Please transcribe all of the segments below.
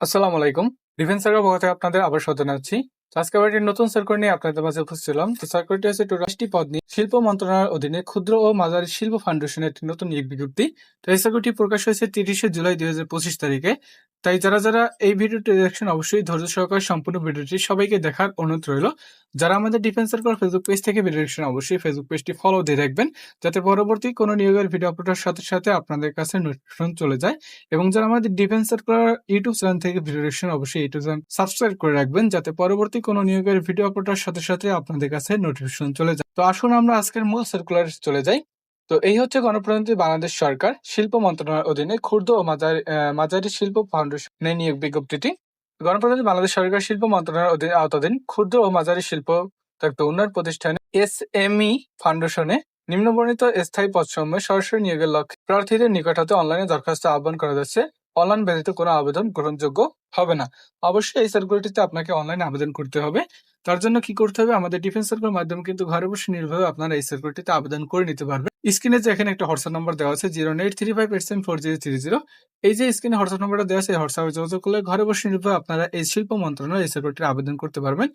আসসালামু আলাইকুম। Defence circle পক্ষ থেকে আপনাদের আবার স্বাগত জানাচ্ছি। একটি নতুন নিয়ে আপনাদের মাঝে উপস্থিত তো হচ্ছে পদ নিয়ে শিল্প মন্ত্রণালয়ের অধীনে ক্ষুদ্র ও মাঝারি শিল্প ফাউন্ডেশনের একটি নতুন নিয়োগ বিজ্ঞপ্তি। তো এই প্রকাশ হয়েছে তিরিশে জুলাই দুই হাজার পঁচিশ তারিখে। তাই যারা যারা এই ভিডিওটি দেখছেন, অবশ্যই ধৈর্য সহকারে সম্পূর্ণ ভিডিওটি সবাইকে দেখার অনুরোধ রইল। যারা আমাদের ডিফেন্স সার্কেল ফেসবুক পেজ থেকে ভিডিও দেখছেন, অবশ্যই ফেসবুক পেজটি ফলো দিয়ে রাখবেন, যাতে পরবর্তী কোনো নিয়োগের ভিডিও আপলোডের সাথে সাথে আপনাদের কাছে নোটিফিকেশন চলে যায়। এবং যারা আমাদের ডিফেন্স সার্কুলার ইউটিউব চ্যানেল থেকে ভিডিও দেখছেন, অবশ্যই ইউটিউব চ্যানেল সাবস্ক্রাইব করে রাখবেন, যাতে পরবর্তী কোনো নিয়োগের ভিডিও আপলোডের সাথে সাথে আপনাদের কাছে নোটিফিকেশন চলে যায়। তো আসুন আমরা আজকের মূল সার্কুলার চলে যাই। তো এই হচ্ছে গণপ্রজাতন্ত্রী বাংলাদেশ সরকার শিল্প মন্ত্রণালয়ের অধীনে ক্ষুদ্র ও মাঝারি শিল্প ফাউন্ডেশনের নিয়োগ বিজ্ঞপ্তিটি। গণপ্রজাতন্ত্রী বাংলাদেশ সরকার শিল্প মন্ত্রণালয়ের অধীনে আওতাধীন ক্ষুদ্র ও মাঝারি শিল্প তথা উন্নয়ন প্রতিষ্ঠানে এস ফাউন্ডেশনে নিম্নবর্ণিত স্থায়ী পদসমূহে সরাসরি নিয়োগের লক্ষ্যে প্রার্থীদের নিকট হতে অনলাইনে দরখাস্ত আহ্বান করা যাচ্ছে। অনলাইন ব্যতীত কোনো আবেদন গ্রহণযোগ্য হবে না। অবশ্যই এই সার্কুলারটিতে আপনাকে অনলাইনে আবেদন করতে হবে। তার জন্য কি করতে হবে? আমাদের ডিফেন্স সার্কুলার মাধ্যমে কিন্তু ঘরে বসে নির্ভয়ে আপনারা এই সার্কুলারটিতে আবেদন করে নিতে পারবেন। স্ক্রিনে যে এখানে একটা হোয়াটসঅ্যাপ নাম্বার দেওয়া আছে zero eight three five eight seven four zero three zero এই যে স্ক্রিনে হোয়াটসঅ্যাপ নাম্বারটা দেওয়া আছে হোয়াটসঅ্যাপে যোগাযোগ করলে ঘরে বসে নির্ভয়ে আপনারা এই শিল্প মন্ত্রণালয় এই সার্কুলারটির আবেদন করতে পারবেন।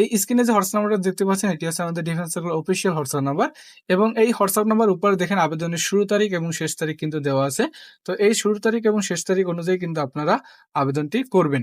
এই স্ক্রিনে যে হোয়াটসঅ্যাপ নাম্বারটা দেখতে পাচ্ছেন, এটি হচ্ছে আমাদের defence circular official WhatsApp number এবং এই হোয়াটসঅ্যাপ নাম্বার উপরে দেখেন আবেদনের শুরু তারিখ এবং শেষ তারিখ কিন্তু দেওয়া আছে। তো এই শুরু তারিখ এবং শেষ তারিখ অনুযায়ী কিন্তু আপনারা আবেদনটি করবেন।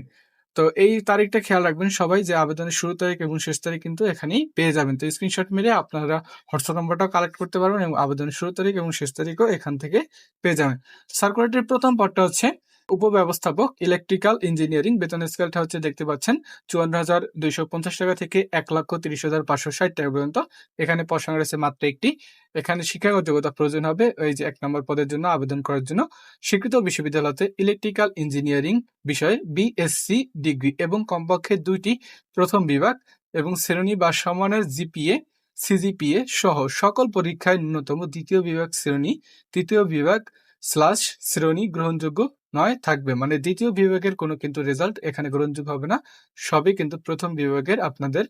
তো এই তারিখটা খেয়াল রাখবেন সবাই যে আবেদনের শুরু তারিখ এবং শেষ তারিখ কিন্তু এখানেই পেয়ে যাবেন। তো স্ক্রিনশট মেরে আপনারা হোয়াটসঅ্যাপ নম্বরটাও কালেক্ট করতে পারবেন এবং আবেদনের শুরু তারিখ এবং শেষ তারিখও এখান থেকে পেয়ে যাবেন। সার্কুলেটের প্রথম পার্টটা হচ্ছে উপব্যবস্থাপক ইলেকট্রিক্যাল ইঞ্জিনিয়ারিং বেতন স্কেলটা হচ্ছে দেখতে পাচ্ছেন, চুয়ান্ন হাজার দুইশো পঞ্চাশ টাকা থেকে এক লক্ষ তিরিশ হাজার পাঁচশো ষাট টাকা পর্যন্ত। এখানে পছন্দ রয়েছে মাত্র একটি। এখানে শিক্ষাগত যোগ্যতা প্রয়োজন হবে এই যে এক নম্বর পদের জন্য আবেদন করার জন্য। স্বীকৃত বিশ্ববিদ্যালয়তে ইলেকট্রিক্যাল ইঞ্জিনিয়ারিং বিষয়ে বিএসসি ডিগ্রি এবং কমপক্ষে দুইটি প্রথম বিভাগ এবং শ্রেণি বা সমানের জিপিএ সিজিপিএ সহ সকল পরীক্ষায় ন্যূনতম দ্বিতীয় বিভাগ শ্রেণি, তৃতীয় বিভাগ স্লাশ শ্রেণি গ্রহণযোগ্য নয় থাকবে। মানে দ্বিতীয় বিভাগের কোনো কিন্তু রেজাল্ট এখানে গ্রহণযোগ্য হবে না। সবই কিন্তু প্রথম বিভাগের আপনাদের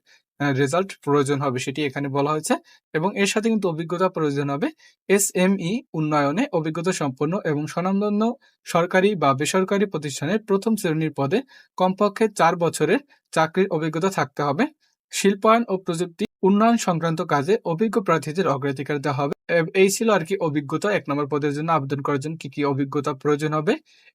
রেজাল্ট প্রয়োজন হবে, সেটি এখানে বলা হয়েছে। এবং এর সাথে কিন্তু অভিজ্ঞতা প্রয়োজন হবে। এস এম ই উন্নয়নে অভিজ্ঞতা সম্পন্ন এবং স্বনামধন্য সরকারি বা বেসরকারি প্রতিষ্ঠানের প্রথম শ্রেণির পদে কমপক্ষে চার বছরের চাকরির অভিজ্ঞতা থাকতে হবে। শিল্পায়ন ও প্রযুক্তি উন্নয়ন সংক্রান্ত কাজে অভিজ্ঞ প্রার্থীদের অগ্রাধিকার দেওয়া হবে। এই ছিল আর কি অভিজ্ঞতা। এক নম্বর পদের জন্য আবেদন করার জন্য কি কি অভিজ্ঞতা প্রয়োজন হবে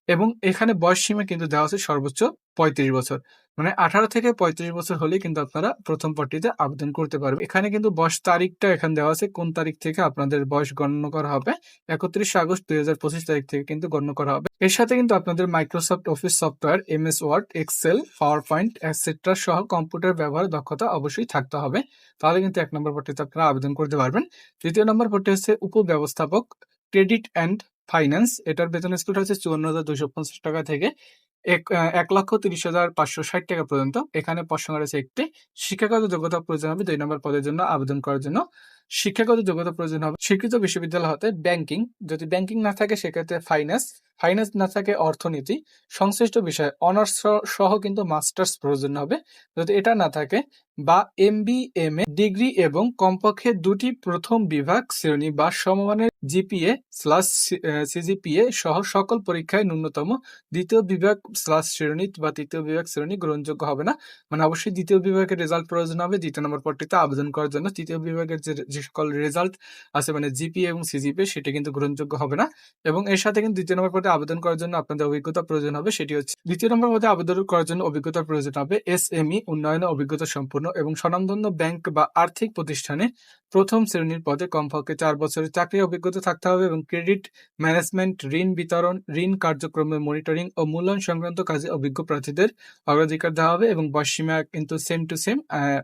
এবং এখানে বয়স সীমা কিন্তু দেওয়া আছে সর্বোচ্চ পঁয়ত্রিশ বছর। মানে আঠারো থেকে পঁয়ত্রিশ বছর হলেই কিন্তু আপনারা প্রথম পদটিতে আবেদন করতে পারবেন। এখানে কিন্তু বয়স তারিখটা এখানে দেওয়া আছে, কোন তারিখ থেকে আপনাদের বয়স গণ্য করা হবে, একত্রিশে আগস্ট দুই হাজার পঁচিশ তারিখ থেকে কিন্তু গণ্য করা হবে। এর সাথে কিন্তু আপনাদের Microsoft office software M S Word Excel PowerPoint etcetera সহ কম্পিউটার ব্যবহার দক্ষতা অবশ্যই থাকতে হবে। তাহলে কিন্তু এক নম্বর পদটিতে আপনারা আবেদন করতে পারবেন। দ্বিতীয় নম্বর পদটি হচ্ছে উপব্যবস্থাপক ক্রেডিট অ্যান্ড ফাইন্যান্স এটার বেতন স্কুলটা হচ্ছে চুয়ান্ন হাজার দুইশো পঞ্চাশ টাকা থেকে এক এক লক্ষ তিরিশ হাজার পাঁচশো ষাট টাকা পর্যন্ত। এখানে প্রশ্ন রয়েছে একটি, শিক্ষাগত যোগ্যতা প্রয়োজন হবে দুই নম্বর পদের জন্য আবেদন করার জন্য। শিক্ষাগত যোগ্যতা প্রয়োজন হবে স্বীকৃত বিশ্ববিদ্যালয় হতে ব্যাংকিং যদি ব্যাংকিং না থাকে, সেক্ষেত্রে ফাইন্যান্স ফাইন্যান্স না থাকে, অর্থনীতি। সংশ্লিষ্ট বিষয়ে অনার্স সহ কিন্তু মাস্টার্স প্রয়োজন হবে। যদি এটা না থাকে বা M B M A degree এবং কমপক্ষে দুটি প্রথম বিভাগ, শ্রেণি বা সমমানের জিপিএ স্লাস সিজিপিএ সহ সকল পরীক্ষায় ন্যূনতম দ্বিতীয় বিভাগ স্লাস শ্রেণি বা তৃতীয় বিভাগ শ্রেণি গ্রহণযোগ্য হবে না। মানে অবশ্যই দ্বিতীয় বিভাগের রেজাল্ট প্রয়োজন হবে, দ্বিতীয় নম্বর পদটিতে আবেদন করার জন্য তৃতীয় বিভাগের যে যে সকল রেজাল্ট আছে মানে জিপিএ এবং সিজিপিএ সেটা কিন্তু গ্রহণযোগ্য হবে না। এবং এর সাথে কিন্তু দ্বিতীয় নম্বর পদে আবেদন করার জন্য আপনাদের অভিজ্ঞতা প্রয়োজন হবে, সেটি হচ্ছে দ্বিতীয় নম্বর পদে আবেদন করার জন্য অভিজ্ঞতা প্রয়োজন হবে এস এম ই উন্নয়নে অভিজ্ঞতা সম্পন্ন এবং স্বনামধন্য ব্যাংক বা আর্থিক প্রতিষ্ঠানে প্রথম শ্রেণির পদে কমপক্ষে চার বছরের চাকরি অভিজ্ঞতা থাকতে হবে এবং ক্রেডিট ম্যানেজমেন্ট, ঋণ বিতরণ, ঋণ কার্যক্রমের মনিটরিং ও মূল্যায়ন সংক্রান্ত কাজে অভিজ্ঞ প্রার্থীদের অগ্রাধিকার দেওয়া হবে এবং বয়সীমা কিন্তু সেম টু সেম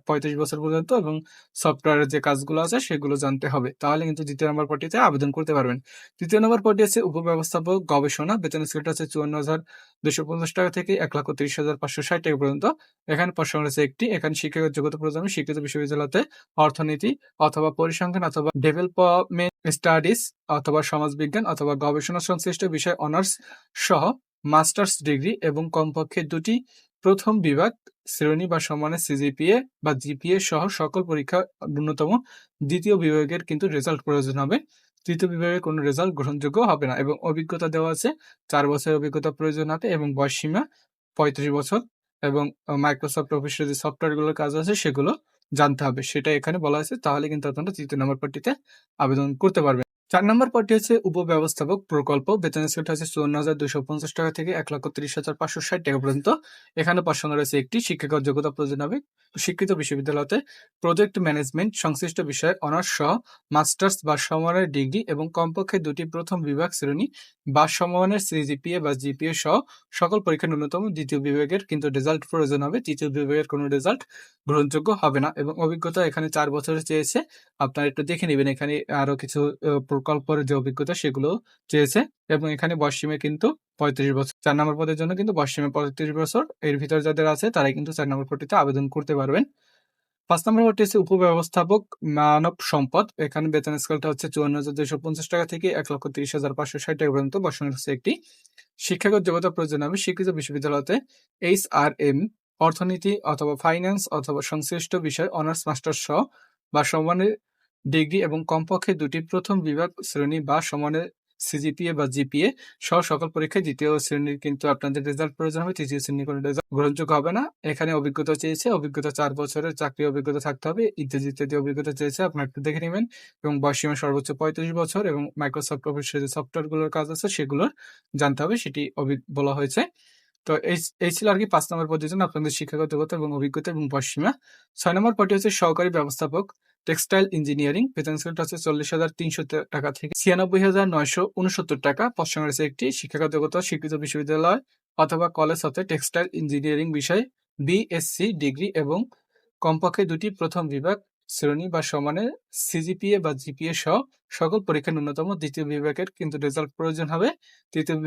পঁয়ত্রিশ বছর পর্যন্ত এবং সফটওয়্যারের যে কাজগুলো আছে সেগুলো জানতে হবে। তাহলে কিন্তু দ্বিতীয় নম্বর পটিতে আবেদন করতে পারবেন। তৃতীয় নম্বর পদটি আছে উপব্যবস্থাপক গবেষণা। বেতন স্কেলটা আছে চুয়ান্ন হাজার দুশো পঞ্চাশ টাকা থেকে এক লক্ষ তিরিশ হাজার পাঁচশো ষাট টাকা পর্যন্ত। এখানে প্রশ্ন রয়েছে একটি, এখানে শিক্ষাগত যোগ্যতা প্রয়োজন শিক্ষিত বিশ্ববিদ্যালয়তে অর্থনীতি অথবা পরিসংখ্যান অথবা ডেভেলপমেন্ট স্টাডিজ অথবা সমাজবিজ্ঞান অথবা গবেষণা সংশ্লিষ্ট বিষয় অনার্স সহ মাস্টার্স ডিগ্রি এবং কমপক্ষে দুটি প্রথম বিভাগ, শ্রেণি বা সমানের সিজিপিএ বা জিপিএ সহ সকল পরীক্ষা ন্যূনতম দ্বিতীয় বিভাগের কিন্তু রেজাল্ট প্রয়োজন হবে। তৃতীয় বিভাগের কোনো রেজাল্ট গ্রহণযোগ্য হবে না এবং অভিজ্ঞতা দেওয়া আছে। চার বছরের অভিজ্ঞতা প্রয়োজন হবে এবং বয়সসীমা পঁয়ত্রিশ বছর এবং মাইক্রোসফট অফিসের যে সফটওয়্যারগুলোর কাজ আছে সেগুলো জানতে হবে। সেটা এখানে বলা হয়েছে। তাহলে কিন্তু আপনারা তৃতীয় নম্বর পার্টিতে আবেদন করতে পারবেন। চার নম্বর পার্টি হচ্ছে উপব্যবস্থাপক প্রকল্প। বেতন স্কেলটা হচ্ছে চুয়ান্ন হাজার দুশো পঞ্চাশ টাকা থেকে এক লক্ষ ত্রিশ হাজার পাঁচশো ষাট টাকা পর্যন্ত। এখানে পছন্দ রয়েছে একটি শিক্ষাগত যোগ্যতা প্রয়োজন হবে। শিক্ষিত বিশ্ববিদ্যালয়তে প্রজেক্ট ম্যানেজমেন্ট সংশ্লিষ্ট বিষয়ে অনার্স সহ মাস্টার্স বা সমমানের ডিগ্রি এবং কমপক্ষে দুটি প্রথম বিভাগ শ্রেণি বা সমমানের সিজিপিএ বা জিপিএ সহ সকল পরীক্ষার ন্যূনতম দ্বিতীয় বিভাগের কিন্তু রেজাল্ট প্রয়োজন হবে। তৃতীয় বিভাগের কোনো রেজাল্ট গ্রহণযোগ্য হবে না এবং অভিজ্ঞতা এখানে চার বছরের চেয়েছে। আপনারা একটু দেখে নেবেন এখানে আরও কিছু প্রকল্পের যে অভিজ্ঞতা সেগুলো চেয়েছে এবং এখানে বয়সীমে কিন্তু পঁয়ত্রিশ বছর চার নম্বর পদের জন্য কিন্তু বয়সীমে পঁয়ত্রিশ বছর। এর ভিতর যাদের আছে, তারাই কিন্তু চার নম্বর পদটিতে আবেদন করতে পারবেন। পাঁচ নম্বর পদটি হচ্ছে উপব্যবস্থাপক মানব সম্পদ। এখানে বেতন স্কেলটা হচ্ছে চুয়ান্ন হাজার দুইশো পঞ্চাশ টাকা থেকে এক লক্ষ তিরিশ হাজার পাঁচশো ষাট টাকা পর্যন্ত বসানো হচ্ছে একটি শিক্ষাগত যোগ্যতা প্রয়োজন হবে শিক্ষিত বিশ্ববিদ্যালয়তে এইচ আর এম, অর্থনীতি অথবা ফাইন্যান্স অথবা সংশ্লিষ্ট বিষয় অনার্স মাস্টার সহ বা সমানের ডিগ্রি এবং কমপক্ষে দুটি প্রথম বিভাগ, শ্রেণি বা সমানের সিজিপিএ বা জিপিএ সহ সকল পরীক্ষায় দ্বিতীয় শ্রেণির কিন্তু আপনাদের রেজাল্ট প্রয়োজন হবে, তৃতীয় শ্রেণির কোনো রেজাল্ট গ্রহণযোগ্য হবে না। এখানে অভিজ্ঞতা চেয়েছে, অভিজ্ঞতা চার বছরের চাকরি অভিজ্ঞতা থাকতে হবে ইত্যাদি ইত্যাদি অভিজ্ঞতা চেয়েছে, আপনার একটু দেখে নেবেন। এবং বয়সীমা সর্বোচ্চ পঁয়ত্রিশ বছর এবং মাইক্রোসফট অফিসের যে সফটওয়্যারগুলোর কাজ আছে, সেগুলোর জানতে হবে, সেটি বলা হয়েছে। তো এই ছিল আর কি পাঁচ নম্বর পদের জন্য আপনাদের শিক্ষাগত এবং অভিজ্ঞতা এবং বয়সীমা ছয় নম্বর পদটি হচ্ছে সহকারী ব্যবস্থাপক। টেক্সটাইল ইঞ্জিনিয়ারিং, বেতন স্কেলটা হচ্ছে চল্লিশ হাজার তিনশো টাকা থেকে ছিয়ানব্বই হাজার নয়শো উনসত্তর টাকা। পশ্চিম রয়েছে একটি শিক্ষাগত স্বীকৃত বিশ্ববিদ্যালয় অথবা কলেজ হতে টেক্সটাইল ইঞ্জিনিয়ারিং বিষয়ে বিএসসি ডিগ্রি এবং কমপক্ষে দুটি প্রথম বিভাগ, শ্রেণি বা সমানে সিজিপিএ বা জিপিএ সহ সকল পরীক্ষার ন্যূনতম দ্বিতীয় বিভাগের কিন্তু রেজাল্ট প্রয়োজন হবে। তৃতীয়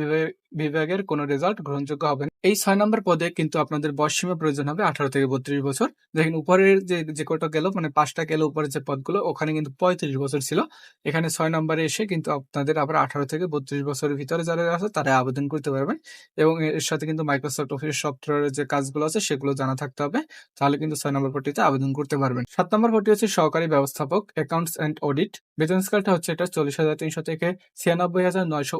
বিভাগের কোনো রেজাল্ট গ্রহণযোগ্য হবে না। এই ছয় নম্বর পদে কিন্তু আপনাদের বয়সীমা প্রয়োজন হবে আঠারো থেকে বত্রিশ বছর। দেখেন উপরের যে যে কটা গেল মানে পাঁচটা গেল উপরের যে পদগুলো, ওখানে কিন্তু পঁয়ত্রিশ বছর ছিল। এখানে ছয় নম্বরে এসে কিন্তু আপনাদের আবার আঠারো থেকে বত্রিশ বছরের ভিতরে যারা আছে, তারা আবেদন করতে পারবেন। এবং এর সাথে কিন্তু মাইক্রোসফট অফিস সফটওয়্যারের যে কাজগুলো আছে, সেগুলো জানা থাকতে হবে। তাহলে কিন্তু ছয় নম্বর পদটিতে আবেদন করতে পারবেন। সাত নম্বর পদটি হচ্ছে সহকারী ব্যবস্থাপক অ্যাকাউন্টস অ্যান্ড অডিট বেতন স্কেলটা হচ্ছে এটা চল্লিশ হাজার তিনশো থেকে ছিয়ানব্বই হাজার নয়শো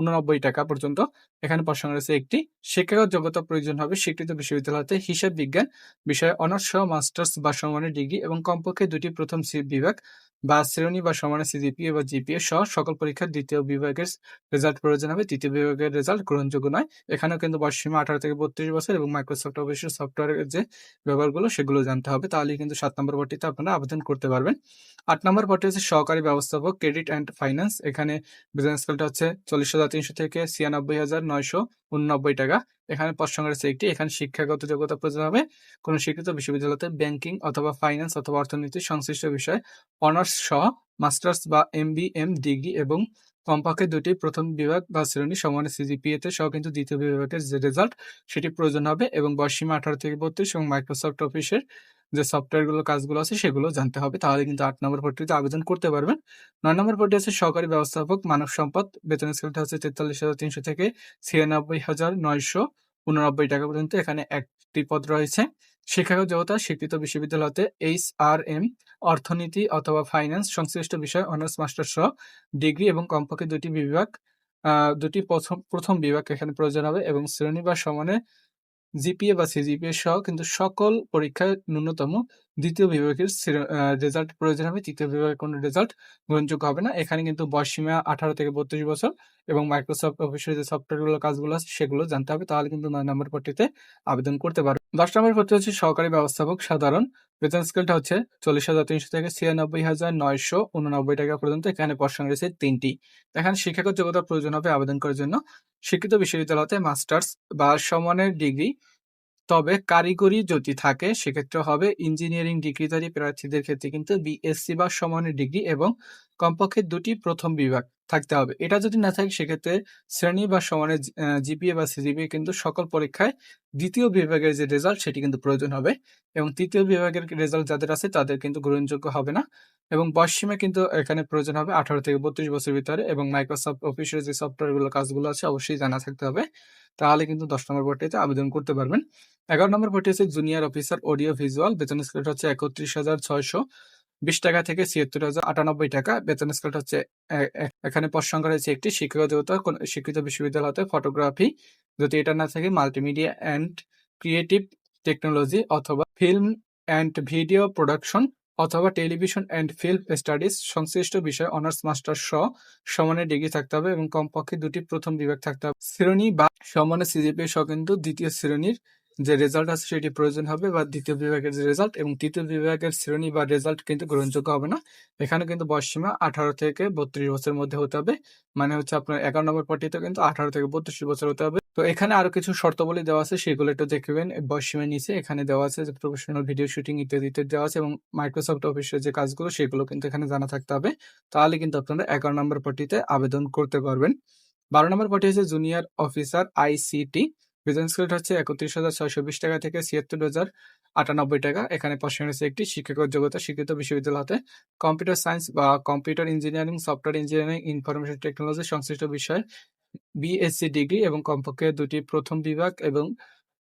উননব্বই টাকা পর্যন্ত। এখানে প্রসঙ্গ রয়েছে একটি। শিক্ষাগত যোগ্যতা প্রয়োজন হবে স্বীকৃত বিশ্ববিদ্যালয়তে হিসাব বিজ্ঞান, বিষয়ে অনার্স মাস্টার্স বা সমানের ডিগ্রি এবং কমপক্ষে দুটি প্রথম বিভাগ বা শ্রেণি বা সমানের সিজিপিএ বা জিপিএ সহ সকল পরীক্ষার দ্বিতীয় বিভাগের রেজাল্ট প্রয়োজন হবে। তৃতীয় বিভাগের রেজাল্ট গ্রহণযোগ্য নয়। এখানেও কিন্তু বয়সসীমা আঠারো থেকে বত্রিশ বছর এবং মাইক্রোসফট অফিসের সফটওয়্যারের যে ব্যবহারগুলো সেগুলো জানতে হবে। তাহলে কিন্তু সাত নম্বর পদটিতে আপনারা আবেদন করতে পারবেন। আট নম্বর পদটি হচ্ছে সহকারী ব্যবস্থাপক ক্রেডিট অ্যান্ড ফাইন্যান্স এখানে বিজনেস স্কেলটা হচ্ছে চল্লিশ হাজার তিনশো থেকে ছিয়ানব্বই হাজার নয়শো উননব্বই টাকা। এখানে রয়েছে একটি। এখানে শিক্ষাগত যোগ্যতা প্রয়োজন হবে কোনো স্বীকৃত বিশ্ববিদ্যালয়তে ব্যাংকিং অথবা ফাইন্যান্স অথবা অর্থনীতি সংশ্লিষ্ট বিষয়ে। অনার্স সহ মাস্টার্স বা এমবিএম ডিগ্রি এবং কমপক্ষে দুটি প্রথম বিভাগ বা শ্রেণি সমানের সিজিপিএ তে সহ কিন্তু দ্বিতীয় বিভাগের যে রেজাল্ট সেটি প্রয়োজন হবে এবং বয়সীমা আঠারো থেকে বত্রিশ এবং মাইক্রোসফট অফিসের যে সফটওয়্যারগুলো কাজগুলো আছে সেগুলো জানতে হবে। তাহলে কিন্তু আট নম্বর ভর্তিতে আবেদন করতে পারবেন। নয় নম্বর ভর্তি আছে সহকারী ব্যবস্থাপক মানব সম্পদ। বেতন স্কেলটা হচ্ছে তেতাল্লিশ হাজার তিনশো থেকে ছিয়ানব্বই হাজার নয়শো উননব্বই টাকা পর্যন্ত এখানে একটি পদ রয়েছে। শিক্ষাগত যোগ্যতা, স্বীকৃত বিশ্ববিদ্যালয়তে এইচ আর এম, অর্থনীতি অথবা ফাইন্যান্স সংশ্লিষ্ট বিষয় অনার্স মাস্টার সহ ডিগ্রি এবং কমপক্ষে দুটি বিভাগ দুটি প্রথম প্রথম বিভাগ এখানে প্রয়োজন হবে এবং শ্রেণি বা সমানে জিপিএ বা সিজিপিএ সহ কিন্তু সকল পরীক্ষায় ন্যূনতম দ্বিতীয় বিভাগের রেজাল্ট প্রয়োজন হবে। তৃতীয় বিভাগের কোনো রেজাল্ট গ্রহণযোগ্য হবে না। এখানে কিন্তু বয়সীমা আঠারো থেকে বত্রিশ বছর এবং মাইক্রোসফট অফিসের যে সফটওয়্যারগুলো কাজগুলো আছে, সেগুলো জানতে হবে। তাহলে কিন্তু নয় নম্বর পট্টিতে আবেদন করতে পারবে। দশ নম্বর পট্টি হচ্ছে সহকারী ব্যবস্থাপক সাধারণ। বেতন স্কেলটা হচ্ছে চল্লিশ হাজার তিনশো থেকে ছিয়ানব্বই হাজার নয়শো উননব্বই টাকা পর্যন্ত। এখানে প্রসঙ্গ রয়েছে তিনটি। এখানে শিক্ষাগত যোগ্যতা প্রয়োজন হবে আবেদন করার জন্য। শিক্ষিত বিশ্ববিদ্যালয়তে মাস্টার্স বা সমানের ডিগ্রি তবে কারিগরি যদি থাকে, সেক্ষেত্রে হবে ইঞ্জিনিয়ারিং ডিগ্রিধারী প্রার্থীদের ক্ষেত্রে কিন্তু বিএসসি বা সমানের ডিগ্রি এবং কমপক্ষে দুটি প্রথম বিভাগ থাকতে হবে। এটা যদি না থাকে, সেক্ষেত্রে শ্রেণি বা সমানের জিপিএ বা সিজিপিএ কিন্তু সকল পরীক্ষায় দ্বিতীয় বিভাগের যে রেজাল্ট সেটি কিন্তু প্রয়োজন হবে এবং তৃতীয় বিভাগের রেজাল্ট যাদের আছে, তাদের কিন্তু গ্রহণযোগ্য হবে না এবং বয়সীমা কিন্তু এখানে প্রয়োজন হবে আঠারো থেকে বত্রিশ বছর ভিতরে এবং মাইক্রোসফট অফিসের যে সফটওয়্যারগুলো কাজগুলো আছে, অবশ্যই জানা থাকতে হবে। তাহলে কিন্তু দশ নম্বর ভর্তিতে আবেদন করতে পারবেন। এগারো নম্বর ভর্তি হচ্ছে জুনিয়র অফিসার অডিও ভিজুয়াল বেতন স্কেল হচ্ছে একত্রিশ হাজার ছয়শো বিশ টাকা থেকে ছিয়াত্তর হাজার আটানব্বই টাকা। বেতন স্কেলটা হচ্ছে এখানে পদ সংখ্যা রয়েছে একটি কোন, শিক্ষিত বিশ্ববিদ্যালয় হতে ফটোগ্রাফি যদি এটা না থাকে মাল্টিমিডিয়া অ্যান্ড ক্রিয়েটিভ টেকনোলজি অথবা ফিল্ম অ্যান্ড ভিডিও প্রোডাকশন অথবা টেলিভিশন অ্যান্ড ফিল্ম স্টাডিজ, সংশ্লিষ্ট বিষয়ে অনার্স মাস্টার সহ সমানের ডিগ্রি থাকতে হবে এবং কমপক্ষে দুটি প্রথম বিভাগ থাকতে হবে। শ্রেণি বা সমানের সিজিপি সহ কিন্তু দ্বিতীয় শ্রেণির যে রেজাল্ট আছে সেটি প্রয়োজন হবে বা দ্বিতীয় বিভাগের যে রেজাল্ট এবং তৃতীয় বিভাগের শ্রেণি বা রেজাল্ট কিন্তু গ্রহণযোগ্য হবে না। এখানে কিন্তু বয়স সীমা আঠারো থেকে বত্রিশ বছরের মধ্যে হতে হবে। মানে হচ্ছে আপনার এগারো নম্বর পটিতে কিন্তু আঠারো থেকে বত্রিশ বছর হতে হবে। তো এখানে আরও কিছু শর্তাবলী দেওয়া আছে, সেগুলো একটু দেখবেন বয়স সীমার নিচে এখানে দেওয়া আছে যে প্রফেশনাল ভিডিও শুটিং ইত্যাদি দেওয়া আছে এবং মাইক্রোসফট অফিসের যে কাজগুলো সেগুলো কিন্তু এখানে জানা থাকতে হবে। তাহলে কিন্তু আপনারা এগারো নম্বর পটিতে আবেদন করতে পারবেন। বারো নম্বর পটি হচ্ছে জুনিয়র অফিসার আইসিটি বেতন স্কেল হচ্ছে একত্রিশ হাজার ছয়শো বিশ টাকা থেকে ছিয়াত্তর হাজার আটানব্বই টাকা। এখানে প্রশ্ন রয়েছে একটি শিক্ষাগত যোগ্যতা শিক্ষিত বিশ্ববিদ্যালয় হতে কম্পিউটার সায়েন্স বা computer engineering, software engineering, information technology সংশ্লিষ্ট বিষয় বিএসসি ডিগ্রি এবং কমপক্ষে দুটি প্রথম বিভাগ এবং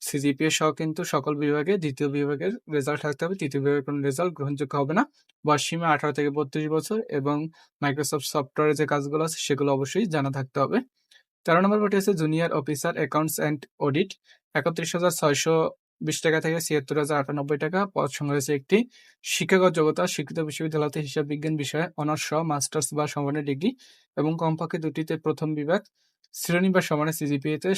সিজিপিএ সহ কিন্তু সকল বিভাগে দ্বিতীয় বিভাগের রেজাল্ট থাকতে হবে। তৃতীয় বিভাগের কোনো রেজাল্ট গ্রহণযোগ্য হবে না। বয়স সীমা আঠারো থেকে বত্রিশ বছর এবং মাইক্রোসফট সফটওয়্যারের যে কাজগুলো আছে সেগুলো অবশ্যই জানা থাকতে হবে। তেরো নম্বর পটি হচ্ছে junior officer accounts and audit একত্রিশ হাজার ছয়শো বিশ টাকা থেকে ছিয়াত্তর হাজার আটানব্বই টাকা। পদ সংখ্যা রয়েছে একটি শিক্ষাগত যোগ্যতা শিক্ষিত বিশ্ববিদ্যালয়তে হিসাব বিজ্ঞান বিষয়ে অনার্স মাস্টার্স বা সমানের ডিগ্রি এবং কমপক্ষে দুটিতে প্রথম বিভাগ। শ্রেণি বা সমানের সিজিপিএতে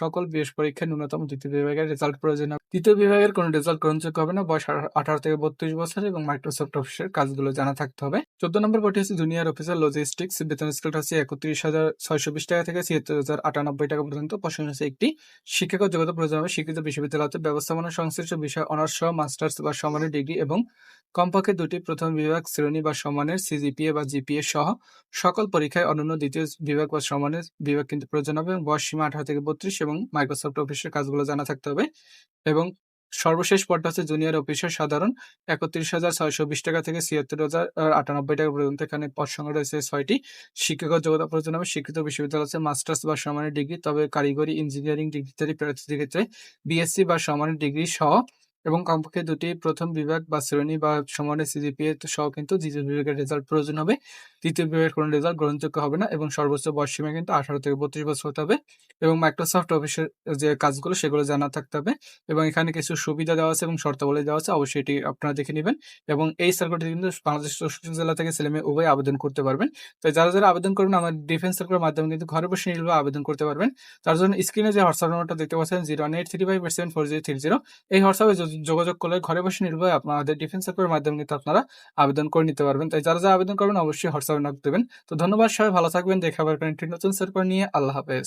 সকল বিএস পরীক্ষায় ন্যূনতম দ্বিতীয় বিভাগের রেজাল্ট প্রয়োজন হবে। তৃতীয় বিভাগের কোনো রেজাল্ট গ্রহণযোগ্য হবে না। বয়স আঠারো থেকে বত্রিশ বছর এবং মাইক্রোসফট অফিসের কাজগুলো জানা থাকতে হবে। চোদ্দ নম্বর পটি হচ্ছে জুনিয়র অফিসার লজিস্টিক্স বেতন স্কেলটা হচ্ছে একত্রিশ হাজার ছয়শো বিশ টাকা থেকে ছিয়াত্তর হাজার আটানব্বই টাকা পর্যন্ত। প্রশ্ন হচ্ছে একটি শিক্ষাগত যোগ্যতা প্রয়োজন হবে। শিক্ষিত বিশ্ববিদ্যালয়তে ব্যবস্থাপনা, সংশ্লিষ্ট বিষয় অনার্স সহ মাস্টার্স বা সমানের ডিগ্রি এবং কমপক্ষে দুটি প্রথম বিভাগ শ্রেণি বা সমানের সিজিপিএ বা জিপিএ সহ সকল পরীক্ষায় অনন্য দ্বিতীয় বিভাগ বা সমানের বিভাগ কিন্তু প্রয়োজন হবে। এবং বয়স সীমা আঠারো থেকে বত্রিশ এবং মাইক্রোসফট অফিসের কাজগুলো জানা থাকতে হবে এবং সর্বশেষ পদটা হচ্ছে জুনিয়র অফিসার সাধারণ। একত্রিশ হাজার ছয়শো বিশ টাকা থেকে ছিয়াত্তর হাজার আটানব্বই টাকা পর্যন্ত এখানে পদ সংখ্যা রয়েছে ছয়টি। শিক্ষাগত যোগ্যতা প্রয়োজন হবে। শিক্ষিত বিশ্ববিদ্যালয় আছে মাস্টার্স বা সমানের ডিগ্রি, তবে কারিগরি ইঞ্জিনিয়ারিং ডিগ্রি ইত্যাদি প্রার্থীদের ক্ষেত্রে বিএসসি বা সমানের ডিগ্রি সহ এবং কমপক্ষে দুটি প্রথম বিভাগ বা শ্রেণি বা সমানের সিজিপিএ সহ কিন্তু দ্বিতীয় বিভাগের রেজাল্ট প্রয়োজন হবে। তৃতীয় বিভাগের কোনো রেজাল্ট গ্রহণযোগ্য হবে না এবং সর্বোচ্চ বয়স সীমা কিন্তু আঠারো থেকে বত্রিশ বছর হতে হবে এবং মাইক্রোসফট অফিসের যে কাজগুলো সেগুলো জানা থাকতে হবে এবং এখানে কিছু সুবিধা দেওয়া আছে এবং শর্তাবলী দেওয়া আছে অবশ্যই এটি আপনারা দেখে নেবেন এবং এই সার্কুলটি কিন্তু বাংলাদেশ জেলা থেকে ছেলেমেয়ে উভয় আবেদন করতে পারবেন। তো যারা যারা আবেদন করবেন, আমার ডিফেন্স সার্কুলের মাধ্যমে কিন্তু ঘরে বসে নির্ভর আবেদন করতে পারবেন। তার জন্য স্ক্রিনে যে হোয়াটসঅ্যাপ নম্বরটা দেখতে পাচ্ছেন zero one eight three five seven four zero three zero এই হোয়াটসঅ্যাপে যোগাযোগ করলে ঘরে বসে নির্ভয় আপনাদের ডিফেন্স অ্যাপের মাধ্যমে কিন্তু আপনারা আবেদন করে নিতে পারবেন। তাই যারা যা আবেদন করবেন, অবশ্যই হোয়াটসঅ্যাপে নক দেবেন। তো ধন্যবাদ সবাই, ভালো থাকবেন, দেখা পারবেন একটি নতুন সেরপার নিয়ে। আল্লাহ হাফেজ।